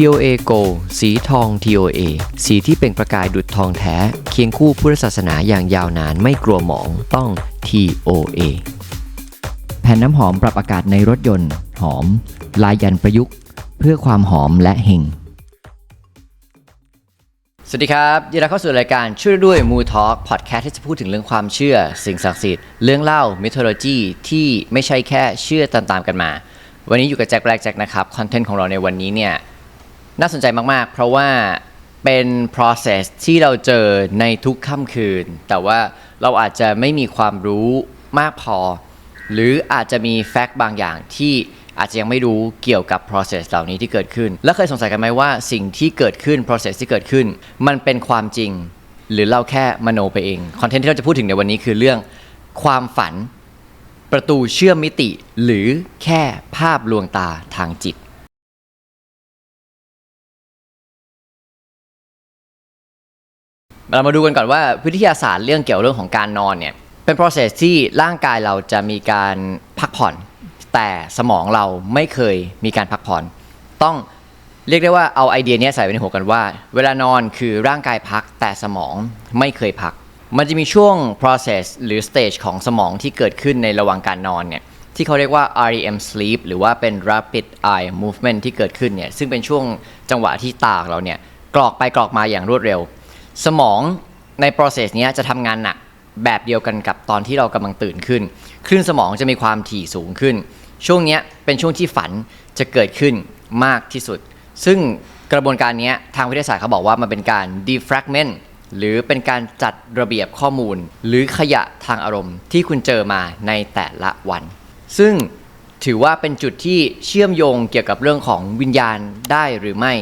TOA Gold สีทอง TOA สีที่เปล่งประกายดุจทองแท้ เคียงคู่พุทธศาสนาอย่างยาวนานไม่กลัวหมองต้อง TOA แผ่นน้ำหอมปรับอากาศในรถยนต์ หอม ลายยันประยุกต์ เพื่อความหอมและเฮงสวัสดีครับยินดีต้อนรับเข้าสู่รายการช่วยด้วยมูทอ l k พอดแคสต์ที่จะพูดถึงเรื่องความเชื่อ สิ่งศักดิ์สิทธิ์เรื่องเล่ามิทโลจีที่ไม่ใช่แค่เชื่อตามๆกันมา วันนี้อยู่กับแจ็คแบล็กแจ็คนะครับ คอนเทนต์ของเราในวันนี้เนี่ย น่าสนใจมาก ๆ เพราะว่าเป็น process ที่เราเจอในทุกค่ำคืน แต่ว่าเราอาจจะไม่มีความรู้มากพอ หรืออาจจะมีแฟกต์บางอย่างที่อาจจะยังไม่รู้เกี่ยวกับ process เหล่านี้ที่เกิดขึ้น แล้วเคยสงสัยกันไหมว่าสิ่งที่เกิดขึ้น process ที่เกิดขึ้น มันเป็นความจริง หรือเราแค่มโนไปเองคอนเทนต์ที่เราจะพูดถึงในวันนี้คือเรื่องความฝันประตูเชื่อมมิติ หรือแค่ภาพลวงตาทางจิต เรามาดูกันก่อนว่าวิทยาศาสตร์เรื่องเกี่ยวเรื่องของการนอนเนี่ยเป็น process ที่ร่างกายเราจะมีการพักผ่อน แต่สมองเราไม่เคยมีการพักผ่อน ต้องเรียกได้ว่าเอาไอเดียนี้ใส่ไว้ในหัวกันว่า เวลานอนคือร่างกายพักแต่สมองไม่เคยพัก มันจะมีช่วง process หรือ stage ของสมองที่เกิดขึ้นในระหว่างการนอนเนี่ยที่เขาเรียกว่า REM sleep หรือว่าเป็น rapid eye movement ที่เกิดขึ้นเนี่ยซึ่งเป็นช่วงจังหวะที่ตาของเราเนี่ยกรอกไปกรอกมาอย่างรวดเร็ว สมองใน process เนี้ยจะทำงานหนักแบบเดียวกันกับตอนที่เรากำลังตื่นขึ้น คลื่นสมองจะมีความถี่สูงขึ้น ช่วงเนี้ยเป็นช่วงที่ฝันจะเกิดขึ้นมากที่สุด ซึ่งกระบวนการเนี้ยทางวิทยาศาสตร์เขาบอกว่ามันเป็นการ defragment หรือเป็นการจัดระเบียบข้อมูล หรือขยะทางอารมณ์ที่คุณเจอมาในแต่ละวัน ซึ่งถือว่าเป็นจุดที่เชื่อมโยงเกี่ยวกับเรื่องของวิญญาณได้หรือไม่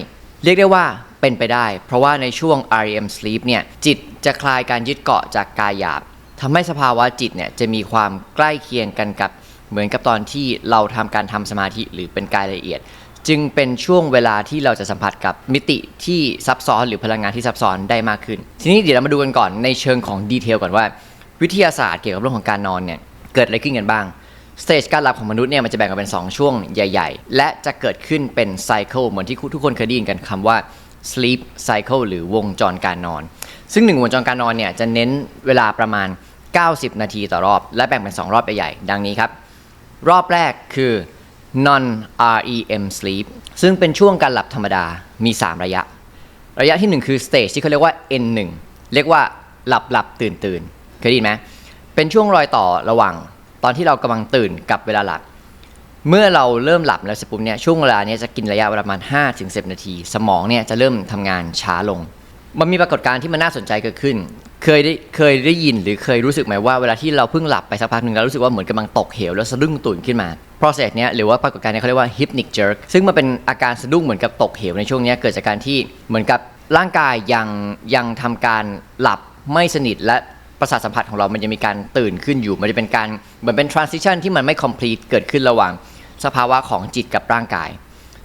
เรียกได้ว่า เป็นไปได้ เพราะว่าในช่วง REM sleep เนี่ยจิตจะคลายการยึดเกาะจากกายหยาบทำให้สภาวะจิตเนี่ยจะมีความใกล้เคียงกันกับเหมือนกับตอนที่เราทำการทำสมาธิหรือเป็นกายละเอียด จึงเป็นช่วงเวลาที่เราจะสัมผัสกับมิติที่ซับซ้อนหรือพลังงานที่ซับซ้อนได้มากขึ้น ทีนี้เดี๋ยวเรามาดูกันก่อนในเชิงของดีเทลก่อนว่า วิทยาศาสตร์เกี่ยวกับเรื่องของการนอนเนี่ยเกิดอะไรขึ้นกันบ้างสเตจการหลับของมนุษย์เนี่ยมันจะแบ่งออกเป็น 2 ช่วงใหญ่ ๆ และจะเกิดขึ้นเป็นไซเคิลเหมือนที่ทุกคนเคยได้ยินกันคำว่า sleep cycle หรือวงจรการนอน ซึ่งหนึ่งวงจรการนอนเนี่ยจะเน้นเวลาประมาณ 90 นาทีต่อรอบ และแบ่งเป็น 2 รอบใหญ่ๆดังนี้ครับ รอบแรกคือ non REM sleep ซึ่งเป็นช่วงการหลับธรรมดามี 3 ระยะ ระยะที่ 1 คือสเตจที่เขาเรียกว่า N1 เรียกว่าหลับหลับตื่นตื่นเคยได้ยินไหมเป็นช่วงรอยต่อระหว่างตอนที่เรากำลังตื่นกับเวลาหลับ เมื่อเราเริ่มหลับแล้วเสร็จปุ๊บเนี่ยช่วงเวลาเนี้ยจะกินระยะเวลาประมาณ5ถึง10 นาที สมองเนี่ยจะเริ่มทำงานช้าลง มันมีปรากฏการณ์ที่มันน่าสนใจเกิดขึ้น เคยได้เคยได้ยินหรือเคยรู้สึกไหมว่าเวลาที่เราเพิ่งหลับไปสักพักหนึ่งแล้วรู้สึกว่าเหมือนกำลังตกเหวแล้วสะดุ้งตื่นขึ้นมา process เนี้ยหรือว่าปรากฏการณ์เนี้ยเขาเรียกว่า hypnic jerk ซึ่งมันเป็นอาการสะดุ้งเหมือนกับตกเหวในช่วงเนี้ยเกิดจากการที่เหมือนกับร่างกายยังยังทำการหลับไม่สนิทและประสาทสัมผัสของเรามันจะมีการตื่นขึ้นอยู่ มันจะเป็นการเหมือนเป็น transition ที่มันไม่ complete เกิดขึ้นระหว่าง สภาวะของจิตกับร่างกาย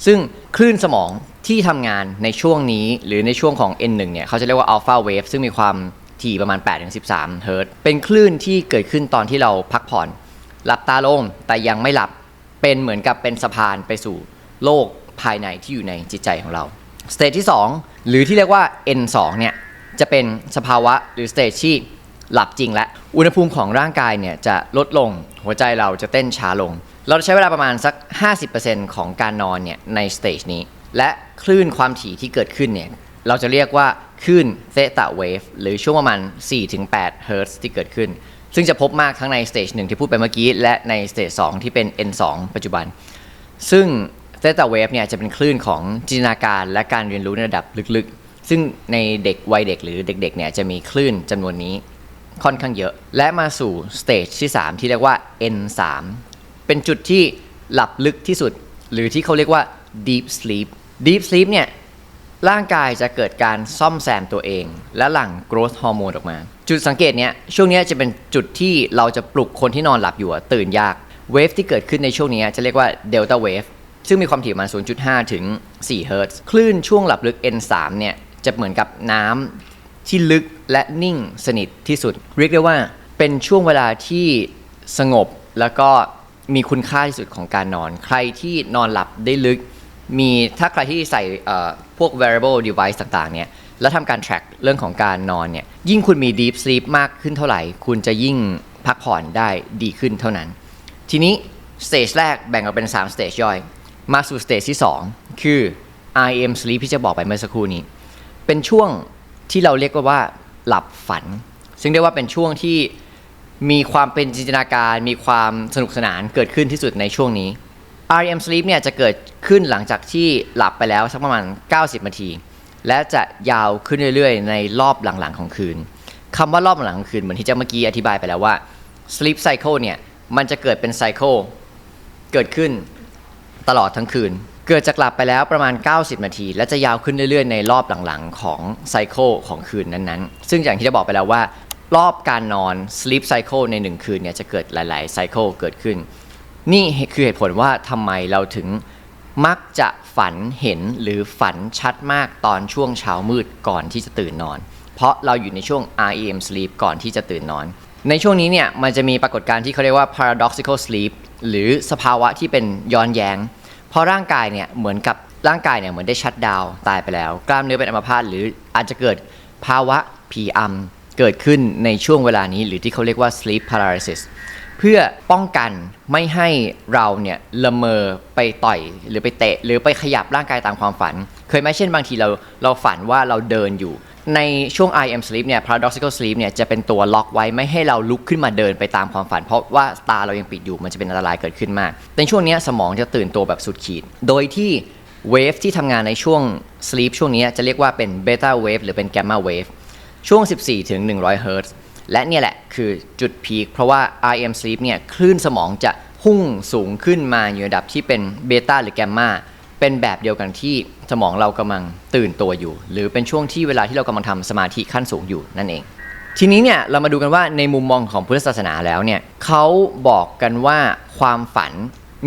ซึ่งคลื่นสมองที่ทำงานในช่วงนี้หรือในช่วงของ N1 เนี่ยเขาจะเรียกว่า alpha wave ซึ่งมีความถี่ประมาณ 8-13 เฮิรตซ์เป็นคลื่นที่เกิดขึ้นตอนที่เราพักผ่อน หลับตาลงแต่ยังไม่หลับเป็นเหมือนกับเป็นสะพานไปสู่โลกภายในที่อยู่ในจิตใจของเราสเตจที่ 2 หรือที่เรียกว่า N2 เนี่ยจะเป็นสภาวะหรือสเตจที่หลับจริงและ อุณหภูมิของร่างกายเนี่ยจะลดลงหัวใจเราจะเต้นช้าลง เราใช้เวลาประมาณสัก 50%ของการนอนเนี่ยในสเตจนี้ และคลื่นความถี่ที่เกิดขึ้นเนี่ยเราจะเรียกว่าคลื่นเซตาเวฟหรือช่วงประมาณ 4-8 เฮิร์ตซ์ที่เกิดขึ้น ซึ่งจะพบมากทั้งในสเตจหนึ่งที่พูดไปเมื่อกี้ และในสเตจ2ที่เป็น N2 ปัจจุบัน ซึ่งเซตาเวฟเนี่ยจะเป็นคลื่นของจินตนาการและการเรียนรู้ในระดับลึกๆ ซึ่งในเด็กวัยเด็กหรือเด็กๆเนี่ยจะมีคลื่นจำนวนนี้ค่อนข้างเยอะ และมาสู่สเตจที่ 3 ที่เรียกว่า N3 เป็นจุดที่หลับลึกที่สุด หรือที่เขาเรียกว่า deep sleep deep sleep เนี่ยร่างกายจะเกิดการซ่อมแซมตัวเอง และหลั่ง growth hormone ออกมา จุดสังเกตเนี้ยช่วงนี้จะเป็นจุดที่เราจะปลุกคนที่นอนหลับอยู่ตื่นยากเวฟที่เกิดขึ้นในช่วงนี้จะเรียกว่า delta wave ซึ่งมีความถี่ประมาณ 0.5 ถึง 4 เฮิรตซ์คลื่นช่วงหลับลึก N3 เนี่ยจะเหมือนกับน้ำที่ลึกและนิ่งสนิทที่สุด เรียกได้ว่าเป็นช่วงเวลาที่สงบแล้วก็ มีคุณค่าที่สุดของการนอน ใครที่นอนหลับได้ลึก มีถ้าใครที่ใส่พวก wearable device ต่างๆเนี่ยแล้วทำการ track เรื่องของการนอนเนี่ยยิ่งคุณมี deep sleep มากขึ้นเท่าไหร่ คุณจะยิ่งพักผ่อนได้ดีขึ้นเท่านั้น ทีนี้สเตจแรกแบ่งออกเป็น3สเตจย่อย มาสู่สเตจที่ 2 คือ REM sleep ที่จะบอกไปเมื่อสักครู่นี้ เป็นช่วงที่เราเรียกว่าว่าหลับฝัน ซึ่งเรียกว่าเป็นช่วงที่ มีความเป็นจินตนาการมีความสนุกสนานเกิดขึ้นที่สุดในช่วงนี้ REM sleep เนี่ยจะเกิดขึ้นหลังจากที่หลับไปแล้วสักประมาณ 90 นาที และจะยาวขึ้นเรื่อยๆ ในรอบหลังๆของคืนคำว่ารอบหลังของคืนเหมือนที่เจ้าเมื่อกี้อธิบายไปแล้วว่า sleep cycle เนี่ยมันจะเกิดเป็นไซเคิลเกิดขึ้นตลอดทั้งคืน เกิดจากหลับไปแล้วประมาณ 90 นาที และจะยาวขึ้นเรื่อยๆ ในรอบหลังๆ ของไซเคิลของคืนนั้นๆ ซึ่งอย่างที่จะบอกไปแล้วว่า รอบการนอน sleep cycle ใน1คืนเนี่ยจะเกิดหลายๆไซเคิลเกิดขึ้น นี่คือเหตุผลว่าทำไมเราถึงมักจะฝันเห็นหรือฝันชัดมากตอนช่วงเช้ามืดก่อนที่จะตื่นนอน เพราะเราอยู่ในช่วง REM sleep ก่อนที่จะตื่นนอน ในช่วงนี้เนี่ยมันจะมีปรากฏการณ์ที่เขาเรียกว่า paradoxical sleep หรือสภาวะที่เป็นย้อนแย้ง เพราะร่างกายเนี่ยเหมือนกับร่างกายเนี่ยเหมือนได้ชัดดาวตายไปแล้ว กล้ามเนื้อเป็นอัมพาตหรืออาจจะเกิดภาวะผีอำ เกิดขึ้นในช่วงเวลานี้หรือที่เขาเรียกว่า sleep paralysis เพื่อป้องกันไม่ให้เราเนี่ยละเมอไปต่อยหรือไปเตะ หรือไปขยับร่างกายตามความฝัน เคยไหมเช่นบางทีเราเราฝันว่าเราเดินอยู่ ในช่วง IM sleep เนี่ย paradoxical sleep เนี่ยจะเป็นตัวล็อกไว้ไม่ให้เราลุกขึ้นมาเดินไปตามความฝัน เพราะว่าตาเรายังปิดอยู่มันจะเป็นอันตรายเกิดขึ้นมากในช่วงนี้สมองจะตื่นตัวแบบสุดขีด โดยที่เวฟที่ทำงานในช่วง sleep ช่วงนี้จะเรียกว่าเป็น beta wave หรือเป็น gamma wave ช่วง 14ถึง100เฮิรตซ์และเนี่ยแหละคือจุดพีคเพราะว่า REM sleep เนี่ยคลื่นสมองจะพุ่งสูงขึ้นมาอยู่ระดับที่เป็นเบต้าหรือแกมมาเป็นแบบเดียวกันที่สมองเรากำลังตื่นตัวอยู่ หรือเป็นช่วงที่เวลาที่เรากำลังทำสมาธิขั้นสูงอยู่นั่นเอง ทีนี้เนี่ยเรามาดูกันว่าในมุมมองของพุทธศาสนาแล้วเนี่ยเขาบอกกันว่าความฝัน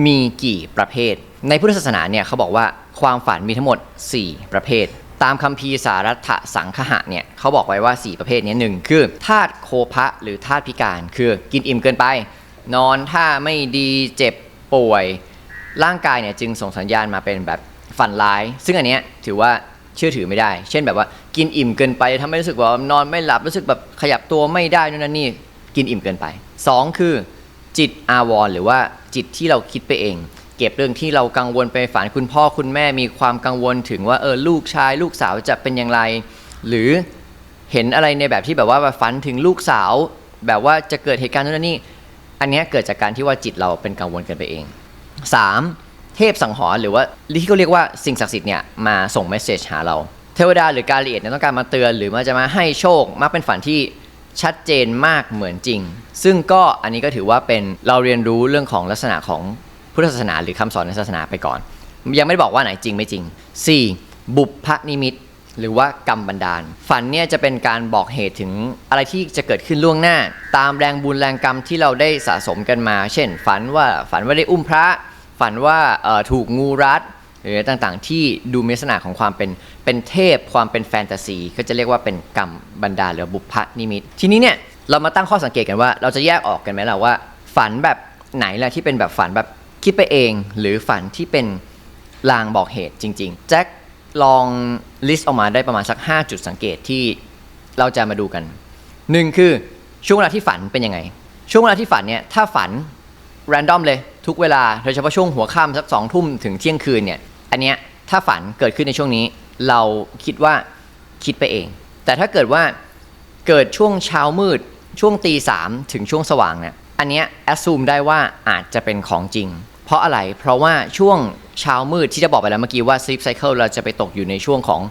มีกี่ประเภท ในพุทธศาสนาเนี่ยเขาบอกว่าความฝันมีทั้งหมด 4 ประเภท ตามคัมภีสารัตถสังคหะเนี่ยเขาบอกไว้ว่า 4 ประเภทนี้หนึ่งคือธาตุโคพะหรือธาตุพิการ คือกินอิ่มเกินไป นอนท่าไม่ดีเจ็บป่วย ร่างกายเนี่ยจึงส่งสัญญาณมาเป็นแบบฝันร้าย ซึ่งอันเนี้ยถือว่าเชื่อถือไม่ได้ เช่นแบบว่ากินอิ่มเกินไปทำให้รู้สึกว่านอนไม่หลับรู้สึกแบบขยับตัวไม่ได้นู่นนั่นนี่กินอิ่มเกินไป 2 คือจิตอาวรหรือว่าจิตที่เราคิดไปเอง ก็บเรื่องที่เรากังวลไปฝันคุณพ่อคุณแม่มีความกังวลถึงว่าเออลูกชาย ลูกสาวจะเป็นอย่างไร หรือเห็นอะไรในแบบที่แบบว่าฝันถึงลูกสาว แบบว่าจะเกิดเหตุการณ์นู่นนนนี่อันเนี้ยเกิดจากการที่ว่าจิตเราเป็นกังวลเกินไปเอง 3. เทพสังหรณ์หรือว่าที่เขาเรียกว่าสิ่งศักดิ์สิทธิ์เนี่ยมาส่งเมสเซจหาเรา เทวดาหรือการละเอียดเนี่ยต้องการมาเตือน หรือมาจะมาให้โชคมักเป็นฝันที่ชัดเจนมากเหมือนจริง ซึ่งก็อันนี้ก็ถือว่าเป็นเราเรียนรู้เรื่องของลักษณะของ พุทธศาสนาหรือคำสอนในศาสนาไปก่อน ยังไม่ได้บอกว่าไหนจริงไม่จริง 4. บุพพนิมิต หรือว่ากรรมบันดาล ฝันเนี่ยจะเป็นการบอกเหตุถึงอะไรที่จะเกิดขึ้นล่วงหน้า ตามแรงบุญแรงกรรมที่เราได้สะสมกันมา เช่น ฝันว่าฝันว่าได้อุ้มพระ ฝันว่าเอ่อถูกงูรัดหรือต่างๆ ที่ดูมีลักษณะของความเป็นเป็นเทพความเป็นแฟนตาซี ก็จะเรียกว่าเป็นกรรมบันดาลหรือบุพพนิมิต ทีนี้เนี่ยเรามาตั้งข้อสังเกตกันว่า เราจะแยกออกกันไหมล่ะว่า ฝันแบบไหนล่ะที่เป็นแบบฝันแบบ คิดไปเองหรือฝันที่เป็นลางบอกเหตุจริง ๆ แจ็คลองลิสต์ออกมาได้ประมาณสัก 5 จุดสังเกตที่เราจะมาดูกันหนึ่งคือช่วงเวลาที่ฝันเป็นยังไง ช่วงเวลาที่ฝันเนี่ยถ้าฝันแรนดอมเลยทุกเวลาโดยเฉพาะช่วงหัวค่ำสักสองทุ่มถึงเที่ยงคืนเนี่ยอันเนี้ยถ้าฝันเกิดขึ้นในช่วงนี้ เราคิดว่าคิดไปเอง แต่ถ้าเกิดว่าเกิดช่วงเช้ามืดช่วงตีสามถึงช่วงสว่างเนี่ยอันเนี้ยแอดซูมได้ว่าอาจจะเป็นของจริง เพราะอะไร เพราะว่าช่วงเช้ามืดที่จะบอกไปแล้วเมื่อกี้ว่า sleep cycle เราจะไปตกอยู่ในช่วงของ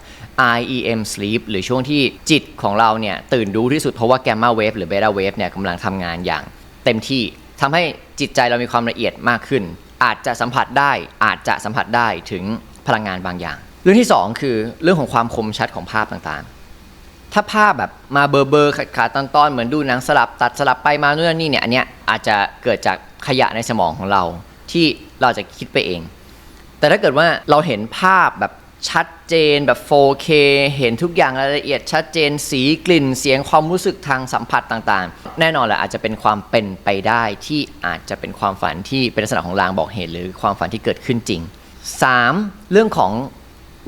REM sleep หรือช่วงที่จิตของเราเนี่ยตื่นรู้ที่สุดเพราะว่า gamma wave หรือ beta wave เนี่ยกำลังทำงานอย่างเต็มที่ทำให้จิตใจเรามีความละเอียดมากขึ้น อาจจะสัมผัสได้อาจจะสัมผัสได้ถึงพลังงานบางอย่าง เรื่องที่ 2 คือเรื่องของความคมชัดของภาพต่างๆ ถ้าภาพแบบมาเบอร์เบอร์ขาดตอนตอนๆเหมือนดูหนังสลับตัดสลับไปมาโน่นนี่เนี่ยอันเนี้ยอาจจะเกิดจากขยะในสมองของเรา ที่เราจะคิดไปเอง แต่ถ้าเกิดว่าเราเห็นภาพแบบชัดเจนแบบ 4K เห็นทุกอย่างรายละเอียดชัดเจนสีกลิ่นเสียงความรู้สึกทางสัมผัสต่างๆ แน่นอนแหละอาจจะเป็นความเป็นไปได้ที่อาจจะเป็นความฝันที่เป็นลักษณะของลางบอกเหตุหรือความฝันที่เกิดขึ้นจริง 3. เรื่องของ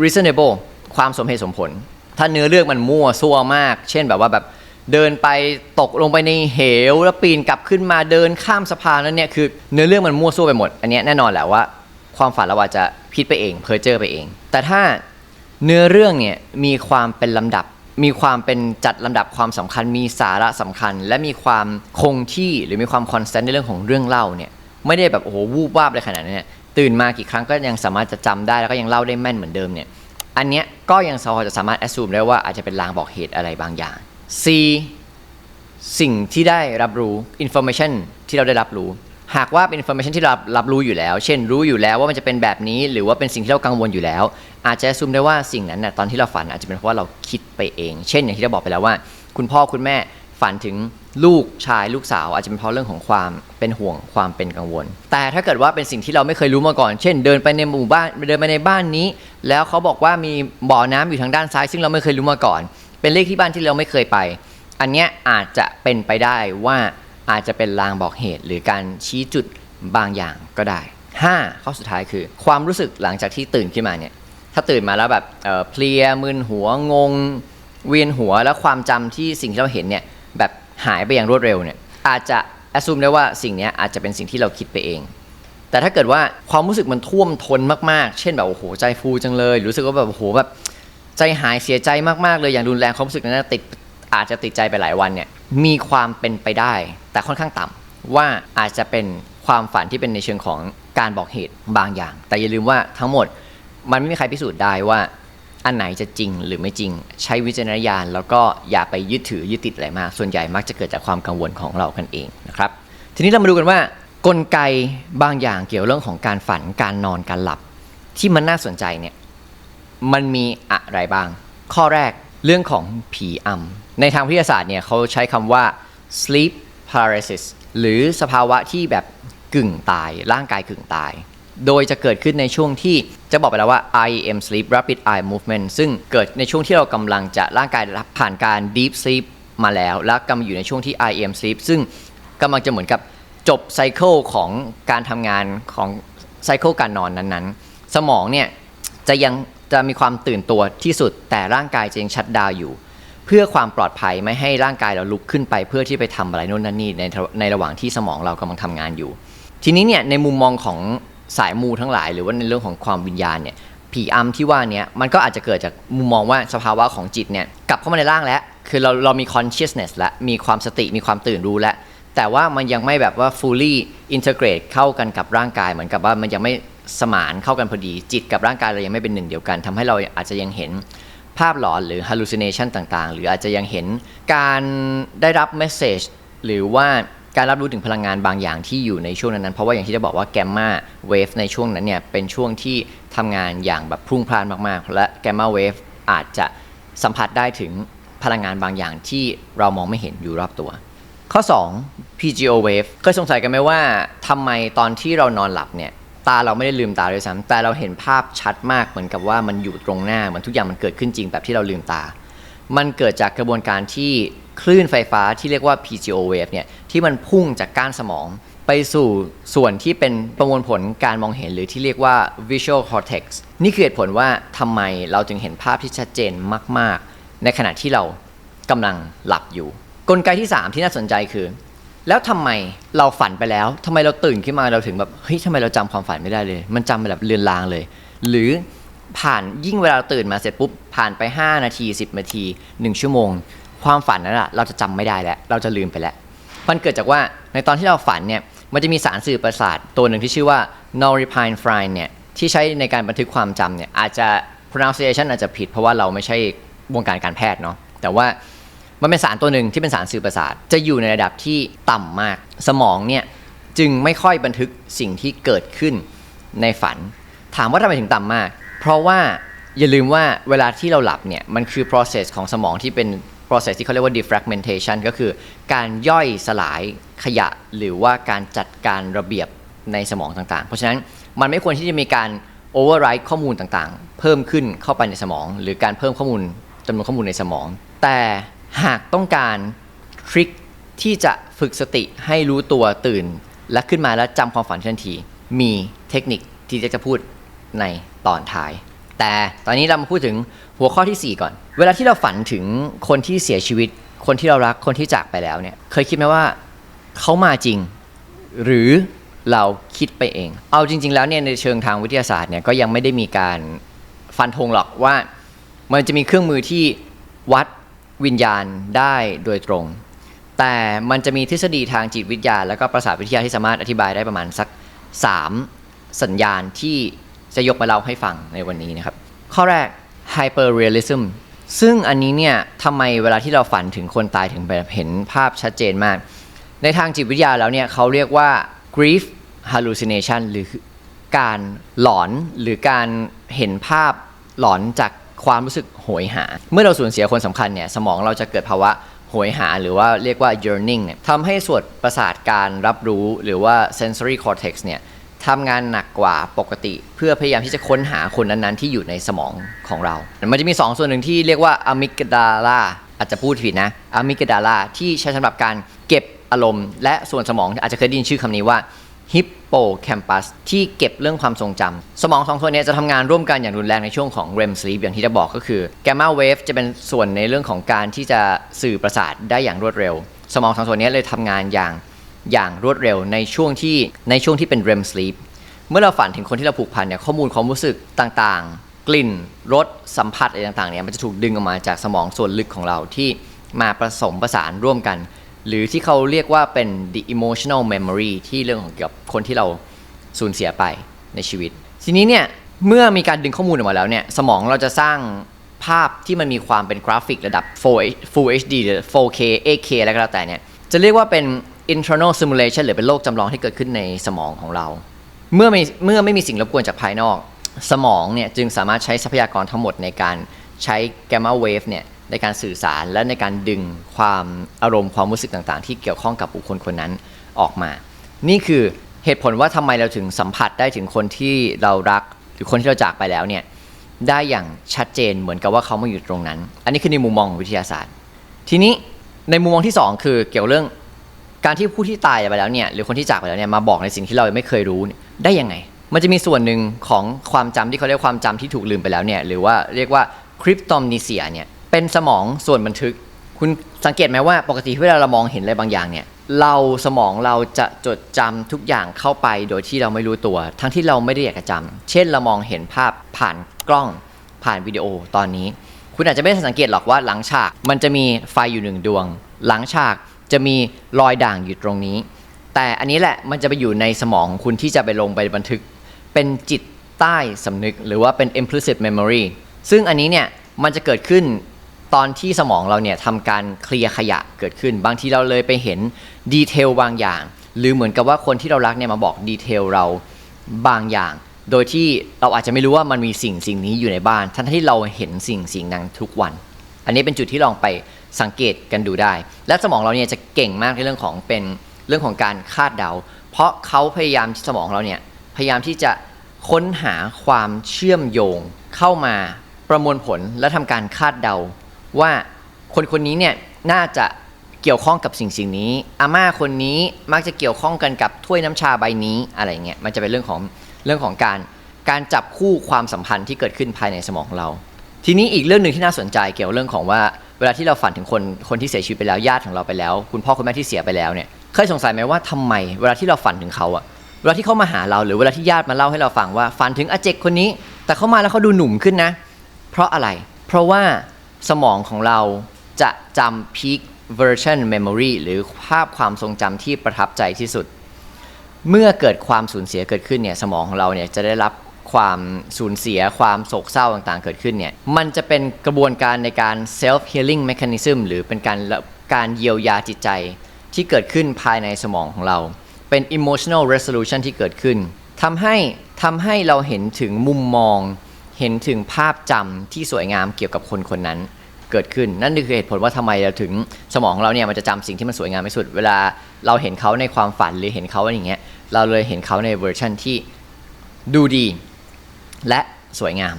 reasonable ความสมเหตุสมผล ถ้าเนื้อเรื่องมันมั่วซั่วมาก เช่นแบบว่าแบบ เดินไปตกลงไปในเหว แล้วปีนกลับขึ้นมาเดินข้ามสะพานแล้วเนี่ยคือเนื้อเรื่องมันมั่วซั่วไปหมด อันนี้แน่นอนแหละว่า ความฝันเราอาจจะคิดไปเองเพอเจอไปเอง แต่ถ้าเนื้อเรื่องเนี่ยมีความเป็นลำดับ มีความเป็นจัดลำดับความสำคัญ มีสาระสำคัญ และมีความคงที่หรือมีความคอนสแตนต์ในเรื่องของเรื่องเล่าเนี่ยไม่ได้แบบโอ้โหวูบวาบเลยขนาดนั้นเนี่ยตื่นมากี่ครั้งก็ยังสามารถจะจำได้แล้วก็ยังเล่าได้แม่นเหมือนเดิมเนี่ยอันเนี้ยก็ยังพอจะสามารถ assume ได้ว่าอาจจะเป็นลางบอกเหตุอะไรบางอย่าง C สิ่งที่ได้รับรู้ information ที่เราได้รับรู้ หากว่าเป็น information ที่เรารับรู้อยู่แล้ว เช่น รู้อยู่แล้วว่ามันจะเป็นแบบนี้ หรือว่าเป็นสิ่งที่เรากังวลอยู่แล้ว อาจจะซูมได้ว่าสิ่งนั้นน่ะตอนที่เราฝันอาจจะเป็นเพราะว่าเราคิดไปเอง เช่น อย่างที่เราบอกไปแล้วว่า คุณพ่อคุณแม่ฝันถึงลูกชายลูกสาว อาจจะเป็นเพราะเรื่องของความเป็นห่วงความเป็นกังวล แต่ถ้าเกิดว่าเป็นสิ่งที่เราไม่เคยรู้มาก่อน เช่น เดินไปในหมู่บ้านเดินไปในบ้านนี้ แล้วเขาบอกว่ามีบ่อน้ำอยู่ทางด้านซ้าย ซึ่งเราไม่เคยรู้มาก่อน เป็นเลขที่บ้านที่เราไม่เคยไป อันเนี้ยอาจจะเป็นไปได้ว่าอาจจะเป็นลางบอกเหตุ หรือการชี้จุดบางอย่างก็ได้ 5. ข้อสุดท้ายคือ ความรู้สึกหลังจากที่ตื่นขึ้นมาเนี่ยถ้าตื่นมาแล้วแบบเออเพลียมึนหัวงง เวียนหัวแล้วความจำที่สิ่งที่เราเห็นเนี่ยแบบหายไปอย่างรวดเร็วเนี่ยอาจจะ assume ได้ว่าสิ่งเนี้ยอาจจะเป็นสิ่งที่เราคิดไปเอง แต่ถ้าเกิดว่าความรู้สึกมันท่วมท้นมากๆ เช่นแบบโอ้โหใจฟูจังเลย รู้สึกว่าแบบโอ้โหแบบ ใจหายเสียใจมากๆเลยอย่างรุนแรงความรู้สึกนั้นติดอาจจะติดใจไปหลายวันเนี่ยมีความเป็นไปได้ แต่ค่อนข้างต่ำว่าอาจจะเป็นความฝันที่เป็นในเชิงของการบอกเหตุบางอย่าง แต่อย่าลืมว่าทั้งหมดมันไม่มีใครพิสูจน์ได้ว่า อันไหนจะจริงหรือไม่จริง ใช้วิจารณญาณ แล้วก็อย่าไปยึดถือยึดติดอะไรมาก ส่วนใหญ่มักจะเกิดจากความกังวลของเรากันเองนะครับ ทีนี้เรามาดูกันว่ากลไกบางอย่างเกี่ยวเรื่องของการฝันการนอนการหลับ ที่มันน่าสนใจเนี่ย มันมีอะไรบ้าง ข้อแรกเรื่องของผีอำในทางวิทยาศาสตร์เนี่ยเขาใช้คำว่า sleep paralysis หรือสภาวะที่แบบกึ่งตาย ร่างกายกึ่งตาย โดยจะเกิดขึ้นในช่วงที่จะบอกไปแล้วว่า REM sleep rapid eye movement ซึ่งเกิดในช่วงที่เรากำลังจะร่างกายผ่านการ deep sleep มาแล้ว แล้วกำลังอยู่ในช่วงที่ REM sleep ซึ่งกำลังจะเหมือนกับจบไซเคิลของการทำงานของไซเคิลการนอนนั้นๆ สมองเนี่ยจะยัง จะมีความตื่นตัวที่สุดแต่ร่างกายจะยังชัดดาวอยู่ เพื่อความปลอดภัยไม่ให้ร่างกายเราลุกขึ้นไปเพื่อที่ไปทำอะไรโน่นนั่นนี่ในในระหว่างที่สมองเรากำลังทำงานอยู่ ทีนี้เนี่ยในมุมมองของสายมูทั้งหลาย หรือว่าในเรื่องของความวิญญาณเนี่ยผีอำที่ว่าเนี้ยมันก็อาจจะเกิดจากมุมมองว่าสภาวะของจิตเนี่ยกลับเข้ามาในร่างแล้ว คือเราเรามี consciousness แล้วมีความสติมีความตื่นรู้แล้วแต่ว่ามันยังไม่แบบว่า fully integrate เข้ากันกับร่างกายเหมือนกับว่ามันยังไม่ สมานเข้ากันพอดี จิตกับร่างกายเรายังไม่เป็นหนึ่งเดียวกันทำให้เราอาจจะยังเห็นภาพหลอนหรือ hallucination ต่างๆ หรืออาจจะยังเห็นการได้รับ message หรือว่าการรับรู้ถึงพลังงานบางอย่างที่อยู่ในช่วงนั้นๆเพราะว่าอย่างที่จะบอกว่าแกมมาเวฟในช่วงนั้นเนี่ยเป็นช่วงที่ทำงานอย่างแบบพุ่งพล่านมากๆ และแกมมาเวฟอาจจะสัมผัสได้ถึงพลังงานบางอย่างที่เรามองไม่เห็นอยู่รอบตัว ข้อ 2 PGO wave เคยสงสัยกันไหมว่าทำไมตอนที่เรานอนหลับเนี่ย ตาเราไม่ได้ลืมตาเลยซ้ำแต่เราเห็นภาพชัดมากเหมือนกับว่ามันอยู่ตรงหน้าเหมือนทุกอย่างมันเกิดขึ้นจริงแบบที่เราลืมตา มันเกิดจากกระบวนการที่คลื่นไฟฟ้าที่เรียกว่า PGO wave เนี่ยที่มันพุ่งจากก้านสมองไปสู่ส่วนที่เป็นประมวลผลการมองเห็นหรือที่เรียกว่า visual cortex นี่คือเหตุผลว่าทำไมเราจึงเห็นภาพที่ชัดเจนมาก ๆ ในขณะที่เรากำลังหลับอยู่ กลไกที่ 3 ที่น่าสนใจคือ แล้วทำไมเราฝันไปแล้วทำไมเราตื่นขึ้นมาเราถึงแบบเฮ้ยทำไมเราจำความฝันไม่ได้เลย มันจำแบบเลือนลางเลย หรือผ่านยิ่งเวลาเราตื่นมาเสร็จปุ๊บผ่านไป 5 นาที 10 นาที 1 ชั่วโมง ความฝันนั้นอะเราจะจำไม่ได้แล้ว เราจะลืมไปแล้ว มันเกิดจากว่าในตอนที่เราฝันเนี่ยมันจะมีสารสื่อประสาทตัวหนึ่งที่ชื่อว่า norepinephrine เนี่ยที่ใช้ในการบันทึกความจำเนี่ยอาจจะ pronunciation อาจจะผิด เพราะว่าเราไม่ใช่วงการการแพทย์เนาะแต่ว่า มันเป็นสารตัวหนึ่งที่เป็นสารสื่อประสาท จะอยู่ในระดับที่ต่ำมาก สมองเนี่ยจึงไม่ค่อยบันทึกสิ่งที่เกิดขึ้นในฝัน ถามว่าทำไมถึงต่ำมาก เพราะว่าอย่าลืมว่าเวลาที่เราหลับเนี่ยมันคือ process ของสมองที่เป็น process ที่เขาเรียกว่า defragmentation ก็คือการย่อยสลายขยะหรือว่าการจัดการระเบียบในสมองต่างๆ เพราะฉะนั้นมันไม่ควรที่จะมีการ override ข้อมูลต่างๆ เพิ่มขึ้นเข้าไปในสมอง หรือการเพิ่มข้อมูลจำนวนข้อมูลในสมอง แต่ หากต้องการทริคที่จะฝึกสติให้รู้ตัวตื่น และขึ้นมาแล้วจำความฝันทันที มีเทคนิคที่จะจะพูดในตอนท้าย แต่ตอนนี้เรามาพูดถึงหัวข้อทีสี่ 4 ก่อน เวลาที่เราฝันถึงคนที่เสียชีวิต คนที่เรารักคนที่จากไปแล้วเนี่ยเคยคิดไหมว่าเขามาจริง หรือเราคิดไปเอง เอาจริง ๆ แล้วเนี่ยในเชิงทางวิทยาศาสตร์เนี่ยก็ยังไม่ได้มีการฟันธงหรอกว่า มันจะมีเครื่องมือที่วัด วิญญาณได้โดยตรง แต่มันจะมีทฤษฎีทางจิตวิทยา แล้วก็ประสาทวิทยาที่สามารถอธิบายได้ประมาณสัก 3 สัญญาณที่จะยกมาเล่าให้ฟังในวันนี้นะครับ ข้อแรก hyperrealism ซึ่งอันนี้เนี่ยทำไมเวลาที่เราฝันถึงคนตายถึงแบบเห็นภาพชัดเจนมาก ในทางจิตวิทยาแล้วเนี่ยเขาเรียกว่า grief hallucination หรือการหลอนหรือการเห็นภาพหลอนจาก ความรู้สึกโหยหา เมื่อเราสูญเสียคนสำคัญเนี่ยสมองเราจะเกิดภาวะโหยหา หรือว่าเรียกว่า yearning เนี่ยทำให้ส่วนประสาทการรับรู้หรือว่า sensory cortex เนี่ยทำงานหนักกว่าปกติ เพื่อพยายามที่จะค้นหาคนนั้นๆ ที่อยู่ในสมองของเรา มันจะมี 2ส่วนหนึ่งที่เรียกว่า amygdala อาจจะพูดผิดนะ amygdala ที่ใช้สำหรับการเก็บอารมณ์ และส่วนสมองอาจจะเคยได้ยินชื่อคำนี้ว่า hippocampus ที่เก็บเรื่องความทรงจำสมองสองส่วนนี้จะทำงานร่วมกันอย่างรุนแรงในช่วงของ REM sleep อย่างที่จะบอกก็คือ gamma wave จะเป็นส่วนในเรื่องของการที่จะสื่อประสาทได้อย่างรวดเร็ว สมองสองส่วนนี้เลยทำงานอย่างอย่างรวดเร็วในช่วงที่ในช่วงที่เป็น REM sleep เมื่อเราฝันถึงคนที่เราผูกพันเนี่ยข้อมูลความรู้สึกต่างๆ กลิ่นรสสัมผัสอะไรต่างๆเนี่ยมันจะถูกดึงออกมาจากสมองส่วนลึกของเราที่มาผสมประสานร่วมกัน หรือที่เขาเรียกว่าเป็น the emotional memory ที่เรื่องของเกี่ยวกับคนที่เราสูญเสียไปในชีวิต ทีนี้เนี่ยเมื่อมีการดึงข้อมูลออกมาแล้วเนี่ยสมองเราจะสร้างภาพที่มันมีความเป็นกราฟิกระดับ 4H Full HD หรือ 4K 8K อะไรก็แล้วแต่เนี่ยจะเรียกว่าเป็น internal simulation หรือเป็นโลกจำลองที่เกิดขึ้นในสมองของเรา เมื่อไม่เมื่อไม่มีสิ่งรบกวนจากภายนอก สมองเนี่ยจึงสามารถใช้ทรัพยากรทั้งหมดในการใช้แกมมาเวฟเนี่ย ในการสื่อสารและในการดึงความอารมณ์ความรู้สึกต่างๆ ที่เกี่ยวข้องกับบุคคลคนนั้นออกมา นี่คือเหตุผลว่าทำไมเราถึงสัมผัสได้ถึงคนที่เรารักหรือคนที่เราจากไปแล้วเนี่ยได้อย่างชัดเจนเหมือนกับว่าเขามาอยู่ตรงนั้น อันนี้คือในมุมมองวิทยาศาสตร์ ทีนี้ในมุมมองที่สองคือเกี่ยวเรื่องการที่ผู้ที่ตายไปแล้วเนี่ยหรือคนที่จากไปแล้วเนี่ยมาบอกในสิ่งที่เราไม่เคยรู้ได้ยังไง มันจะมีส่วนหนึ่งของความจำที่เขาเรียกความจำที่ถูกลืมไปแล้วเนี่ยหรือว่าเรียกว่าคริปตอมนิเซียเนี่ย เป็นสมองส่วนบันทึก คุณสังเกตไหมว่าปกติเวลาเรามองเห็นอะไรบางอย่างเนี่ย เราสมองเราจะจดจำทุกอย่างเข้าไปโดยที่เราไม่รู้ตัว ทั้งที่เราไม่ได้อยากจะจำเช่นเรามองเห็นภาพผ่านกล้องผ่านวิดีโอตอนนี้ คุณอาจจะไม่ได้สังเกตหรอกว่าหลังฉากมันจะมีไฟอยู่หนึ่งดวง หลังฉากจะมีรอยด่างอยู่ตรงนี้ แต่อันนี้แหละมันจะไปอยู่ในสมองของคุณที่จะไปลงไปบันทึก เป็นจิตใต้สำนึกหรือว่าเป็น implicit memory ซึ่งอันนี้เนี่ยมันจะเกิดขึ้น ตอนที่สมองเราเนี่ยทำการเคลียร์ขยะเกิดขึ้น บางทีเราเลยไปเห็นดีเทลบางอย่าง หรือเหมือนกับว่าคนที่เรารักเนี่ยมาบอกดีเทลเราบางอย่าง โดยที่เราอาจจะไม่รู้ว่ามันมีสิ่งสิ่งนี้อยู่ในบ้าน ทั้งที่เราเห็นสิ่งสิ่งนั้นทุกวัน อันนี้เป็นจุดที่ลองไปสังเกตกันดูได้ และสมองเราเนี่ยจะเก่งมากในเรื่องของเป็นเรื่องของการคาดเดา เพราะเขาพยายามสมองเราเนี่ยพยายามที่จะค้นหาความเชื่อมโยงเข้ามาประมวลผลและทำการคาดเดา ว่าคนคนนี้เนี่ยน่าจะเกี่ยวข้องกับสิ่งสิ่งนี้ อาม่าคนนี้มักจะเกี่ยวข้องกันกับถ้วยน้ำชาใบนี้อะไรเงี้ยมันจะเป็นเรื่องของเรื่องของการการจับคู่ความสัมพันธ์ที่เกิดขึ้นภายในสมองเรา ทีนี้อีกเรื่องหนึ่งที่น่าสนใจเกี่ยวเรื่องของว่าเวลาที่เราฝันถึงคนคนที่เสียชีวิตไปแล้วญาติของเราไปแล้ว คุณพ่อคุณแม่ที่เสียไปแล้วเนี่ยเคยสงสัยไหมว่าทำไม เวลาที่เราฝันถึงเขาอะเวลาที่เขามาหาเราหรือเวลาที่ญาติมาเล่าให้เราฟังว่าฝันถึงอาเจกคนนี้ แต่เขามาแล้วเขาดูหนุ่มขึ้นนะ เพราะอะไร เพราะว่า สมองของเราจะจำ peak version memory หรือภาพความทรงจำที่ประทับใจที่สุด เมื่อเกิดความสูญเสียเกิดขึ้นเนี่ยสมองของเราเนี่ยจะได้รับความสูญเสียความโศกเศร้าต่างๆ เกิดขึ้นเนี่ยมันจะเป็นกระบวนการในการ self healing mechanism หรือเป็นการการเยียวยาจิตใจที่เกิดขึ้นภายในสมองของเรา เป็น emotional resolution ที่เกิดขึ้นทำให้ทำให้เราเห็นถึงมุมมอง เห็นถึงภาพจำที่สวยงามเกี่ยวกับคนคนนั้น เกิดขึ้น นั่นคือเหตุผลว่าทำไมเราถึงสมองของเราเนี่ยมันจะจำสิ่งที่มันสวยงามที่สุด เวลาเราเห็นเขาในความฝันหรือเห็นเขาอย่างเงี้ยเราเลยเห็นเขาในเวอร์ชันที่ดูดี และสวยงาม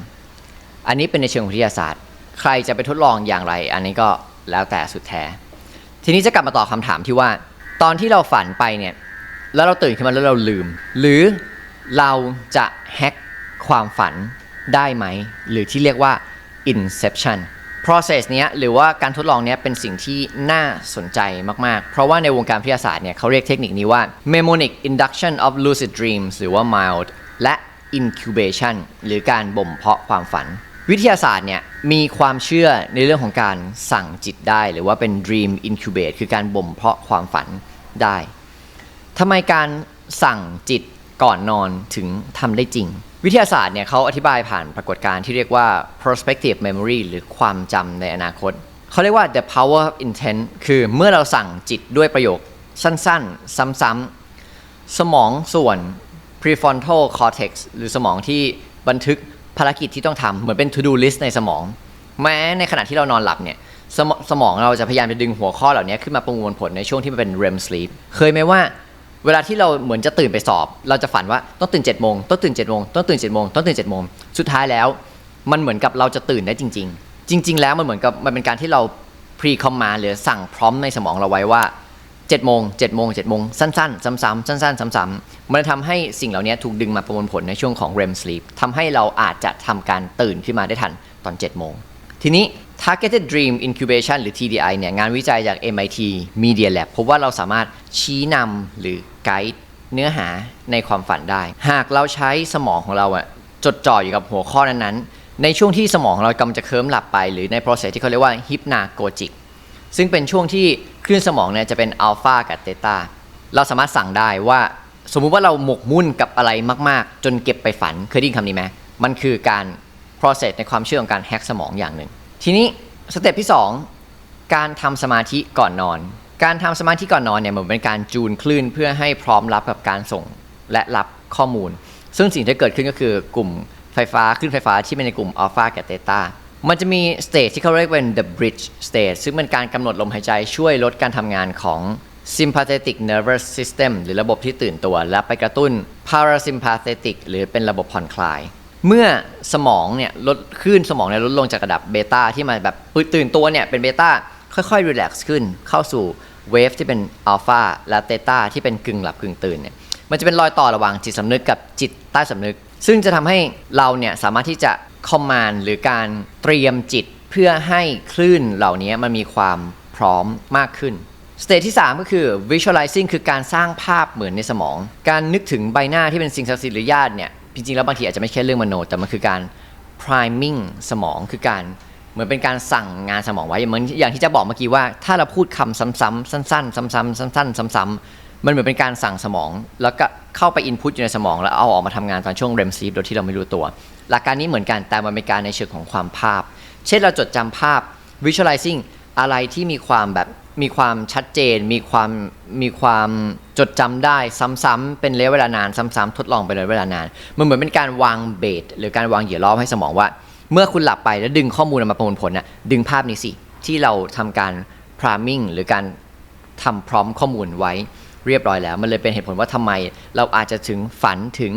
อันนี้เป็นในเชิงวิทยาศาสตร์ ใครจะไปทดลองอย่างไร อันนี้ก็แล้วแต่สุดแท้ ทีนี้จะกลับมาตอบคำถามที่ว่า ตอนที่เราฝันไปเนี่ยแล้วเราตื่นขึ้นมาแล้วเราลืม หรือเราจะแฮ็กความฝันได้ไหม หรือที่เรียกว่า inception process เนี้ยหรือว่าการทดลองเนี้ยเป็นสิ่งที่น่าสนใจมาก ๆ เพราะว่าในวงการวิทยาศาสตร์เนี่ยเขาเรียกเทคนิคนี้ว่า mnemonic induction of lucid dreams หรือว่า mild และ incubation หรือการบ่มเพาะความฝัน วิทยาศาสตร์เนี่ยมีความเชื่อในเรื่องของการสั่งจิตได้ หรือว่าเป็น dream incubate คือการบ่มเพาะความฝันได้ทำไมการสั่งจิต ก่อนนอนถึงทำได้จริง วิทยาศาสตร์เนี่ยเขาอธิบายผ่านปรากฏการณ์ที่เรียกว่า prospective memory หรือความจำในอนาคต เขาเรียกว่า the power of intent คือเมื่อเราสั่งจิตด้วยประโยคสั้นๆ ซ้ำๆ สมองส่วน prefrontal cortex หรือสมองที่บันทึกภารกิจที่ต้องทำเหมือนเป็น to do list ในสมอง แม้ในขณะที่เรานอนหลับเนี่ยสมสมองเราจะพยายามจะดึงหัวข้อเหล่านี้ขึ้นมาประมวลผลในช่วงที่มันเป็น REM sleep เคยไหมว่า เวลาที่เราเหมือนจะตื่นไปสอบ เราจะฝันว่าต้องตื่น7จ็ดโมงต้องตื่น7จ็ดโมงต้องตื่น7จ็ดโมงต้องตื่น7จ็ดโมงสุดท้ายแล้ว มันเหมือนกับเราจะตื่นได้จริง ๆ จริง ๆ แล้วมันเหมือนกับมันเป็นการที่เรา pre command หรือสั่งพร้อมในสมองเราไว้ว่า7จ็ดโมงเจ็ดโมงเจ็ดโมงสั้นๆ ซ้ำๆสั้นๆซ้ำๆมันทำให้สิ่งเหล่านี้ถูกดึงมาประมวลผลในช่วงของ REM sleep ทำให้เราอาจจะทำการตื่นขึ้นมาได้ทันตอน7จ็ดโมงทีนี้ Targeted Dream Incubation หรือ TDI เนี่ยงานวิจัยจาก MIT Media Lab พบว่าเราสามารถชี้นำหรือไกด์เนื้อหาในความฝันได้ หากเราใช้สมองของเราอะจดจ่ออยู่กับหัวข้อนั้นๆ ในช่วงที่สมองเรากำลังจะเคลิ้มหลับไป หรือใน process ที่เขาเรียกว่า hypnagogic ซึ่งเป็นช่วงที่คลื่นสมองเนี่ยจะเป็นอัลฟากับเตต้าเราสามารถสั่งได้ว่าสมมุติว่าเราหมกมุ่นกับอะไรมาก ๆ จนเก็บไปฝันเคยได้ยินคำนี้ไหมมันคือการ process ในความเชื่อของการแฮกสมองอย่างหนึ่ง ทีนี้สเต็ปที่ 2 การทำสมาธิก่อนนอน การทำสมาธิก่อนนอนเนี่ยเหมือนเป็นการจูนคลื่นเพื่อให้พร้อมรับกับการส่งและรับข้อมูล ซึ่งสิ่งที่เกิดขึ้นก็คือกลุ่มไฟฟ้าคลื่นไฟฟ้าที่เป็นในกลุ่มอัลฟากับเตต้ามันจะมีสเตจที่เขาเรียกเป็น the bridge stage ซึ่งเป็นการกำหนดลมหายใจช่วยลดการทำงานของ sympathetic nervous system หรือระบบที่ตื่นตัว และไปกระตุ้น parasympathetic หรือเป็นระบบผ่อนคลาย เมื่อสมองเนี่ยลดคลื่นสมองเนี่ยลดลงจากระดับเบต้าที่มาแบบตื่นตัวเนี่ยเป็นเบต้าค่อยๆรีแลกซ์ขึ้นเข้าสู่เวฟที่เป็นอัลฟาและเตต้าที่เป็นกึ่งหลับกึ่งตื่นเนี่ยมันจะเป็นรอยต่อระหว่างจิตสำนึกกับจิตใต้สำนึก ซึ่งจะทำให้เราเนี่ยสามารถที่จะคอมมานหรือการเตรียมจิตเพื่อให้คลื่นเหล่านี้มันมีความพร้อมมากขึ้นสเตจที่ 3 ก็คือ visualizing คือการสร้างภาพเหมือนในสมอง การนึกถึงใบหน้าที่เป็นสิ่งศักดิ์สิทธิ์หรือญาติเนี่ย จริงๆแล้วบางทีอาจจะไม่ใช่เรื่องมโน แต่มันคือการ priming สมองคือการเหมือนเป็นการสั่งงานสมองไว้เหมือนอย่างที่จะบอกเมื่อกี้ว่า ถ้าเราพูดคำซ้ำๆสั้น ๆ ซ้ำๆสั้นๆซ้ำๆมันเหมือนเป็นการสั่งสมอง แล้วก็เข้าไป input อยู่ในสมอง แล้วเอาออกมาทำงานตอนช่วง REM sleep โดยที่เราไม่รู้ตัว หลักการนี้เหมือนกันแต่มันเป็นการในเชิงของความภาพ เช่นเราจดจำภาพ visualizing อะไรที่มีความแบบ มีความชัดเจน มีความมีความจดจำได้ซ้ำๆเป็นระยะเวลานานซ้ำๆทดลองไประยะเวลานานมันเหมือนเป็นการวางเบสหรือการวางเหยื่อล่อให้สมองว่า เมื่อคุณหลับไปแล้วดึงข้อมูลมาประมวลผลน่ะดึงภาพนี้สิ ที่เราทำการ priming หรือการทำพร้อมข้อมูลไว้เรียบร้อยแล้ว มันเลยเป็นเหตุผลว่าทำไม เราอาจจะถึงฝันถึง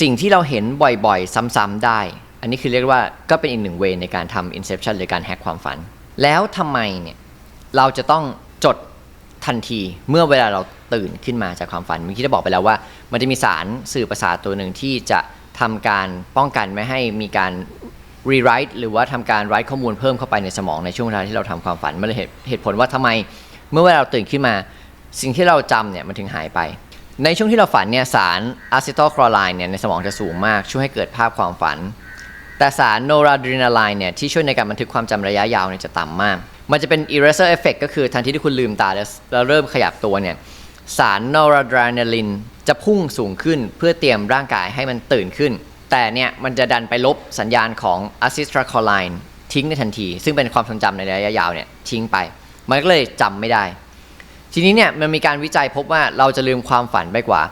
สิ่งที่เราเห็นบ่อยๆ ซ้ำๆได้ อันนี้คือเรียกว่าก็เป็นอีกหนึ่งเวในการทำ inception หรือการแฮกความฝัน แล้วทำไมเนี่ย เราจะต้องจดทันทีเมื่อเวลาเราตื่นขึ้นมาจากความฝันเมื่อกี้ได้บอกไปแล้วว่า มันจะมีสารสื่อประสาทตัวหนึ่งที่จะทำการป้องกันไม่ให้มีการ rewrite หรือว่าทำการ write ข้อมูลเพิ่มเข้าไปในสมองในช่วงเวลาที่เราทำความฝันมันเลยเหตุผลว่าทำไมเมื่อเวลาเราตื่นขึ้นมา สิ่งที่เราจำเนี่ยมันถึงหายไป ในช่วงที่เราฝันเนี่ยสารอะซิโตคลอไรด์เนี่ยในสมองจะสูงมากช่วยให้เกิดภาพความฝัน แต่สารโนราดรีนาไลน์เนี่ยที่ช่วยในการบันทึกความจำระยะยาวเนี่ยจะต่ำมาก มันจะเป็น eraser effect ก็คือทันทีที่คุณลืมตาแล้วแล้วเริ่มขยับตัวเนี่ยสารโนราดรีนาลินจะพุ่งสูงขึ้นเพื่อเตรียมร่างกายให้มันตื่นขึ้น แต่เนี่ยมันจะดันไปลบสัญญาณของอะซิสตราคอไลน์ทิ้งในทันที ซึ่งเป็นความทรงจำในระยะยาวเนี่ยทิ้งไป มันก็เลยจำไม่ได้ ทีนี้เนี่ยมันมีการวิจัยพบว่าเราจะลืมความฝันไปกว่า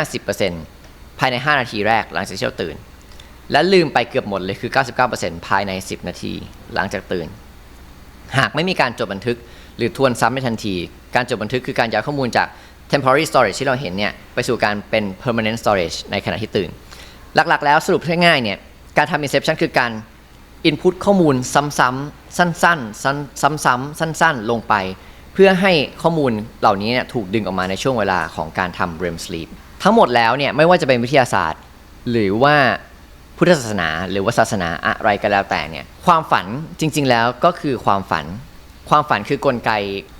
50%ภายใน 5 นาทีแรกหลังจากที่เราตื่น และลืมไปเกือบหมดเลยคือ 99%ภายใน 10 นาทีหลังจากตื่น หากไม่มีการจดบันทึกหรือทวนซ้ำในทันที การจดบันทึกคือการย้ายข้อมูลจาก temporary storage ที่เราเห็นเนี่ยไปสู่การเป็น permanent storage ในขณะที่ตื่น หลักๆ แล้วสรุปง่ายๆเนี่ยการทำ inception คือการ input ข้อมูลซ้ำๆสั้นๆ ซ้ำๆสั้น ๆ ลงไป เพื่อให้ข้อมูลเหล่านี้เนี่ยถูกดึงออกมาในช่วงเวลาของการทำ REM sleep ทั้งหมดแล้วเนี่ยไม่ว่าจะเป็นวิทยาศาสตร์ หรือว่า พุทธศาสนาหรือว่าศาสนาอะไรก็แล้วแต่เนี่ยความฝันจริง ๆ แล้วก็คือความฝัน ความฝันคือกลไก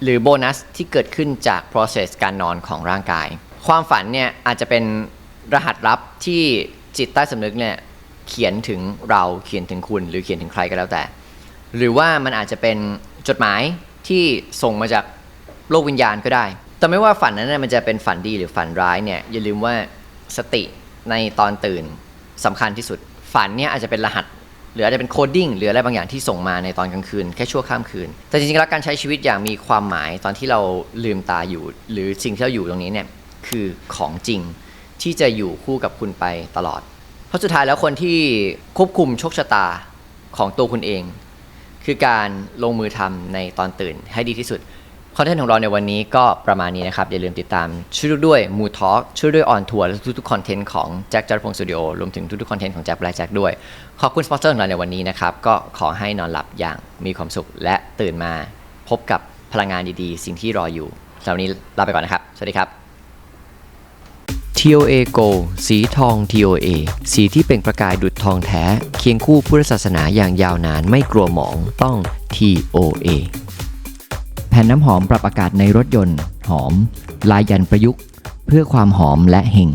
หรือโบนัสที่เกิดขึ้นจาก process การนอนของร่างกาย ความฝันเนี่ยอาจจะเป็นรหัสลับที่จิตใต้สำนึกเนี่ยเขียนถึงเราเขียนถึงคุณ หรือเขียนถึงใครก็แล้วแต่ หรือว่ามันอาจจะเป็นจดหมายที่ส่งมาจากโลกวิญญาณก็ได้ แต่ไม่ว่าฝันนั้นนะมันจะเป็นฝันดีหรือฝันร้ายเนี่ยอย่าลืมว่าสติในตอนตื่น สำคัญที่สุด ฝันเนี่ยอาจจะเป็นรหัส หรืออาจจะเป็นโคดดิ้งหรืออะไรบางอย่างที่ส่งมาในตอนกลางคืน แค่ชั่วข้ามคืน แต่จริงๆแล้วการใช้ชีวิตอย่างมีความหมายตอนที่เราลืมตาอยู่ หรือสิ่งที่เราอยู่ตรงนี้เนี่ยคือของจริงที่จะอยู่คู่กับคุณไปตลอด เพราะสุดท้ายแล้วคนที่ควบคุมโชคชะตาของตัวคุณเอง คือการลงมือทำในตอนตื่นให้ดีที่สุด คอนเทนต์ของเราในวันนี้ก็ประมาณนี้นะครับ อย่าลืมติดตามช่วยด้วยมูทอ l k ช่วยด้วยออนทัวร์และทุกๆคอนเทนต์ของแจ็คจัดพงศ์สตูดิโอรวมถึงทุกๆคอนเทนต์ของแจ็คแบล็กแจ็คด้วย ขอบคุณสปอนเซอร์ของเราในวันนี้นะครับ ก็ขอให้นอนหลับอย่างมีความสุขและตื่นมาพบกับพลังงานดีๆ สิ่งที่รออยู่สำหรับวันนี้ลาไปก่อนนะครับ สวัสดีครับ TOA Go สีทอง TOA สีที่เป็นประกายดุจทองแท้ เคียงคู่พุทธศาสนาอย่างยาวนานไม่กลัวหมองต้อง TOA ผ่นน้ำหอมปรับอากาศในรถยนต์ หอม ลายยันประยุกต์ เพื่อความหอมและเฮง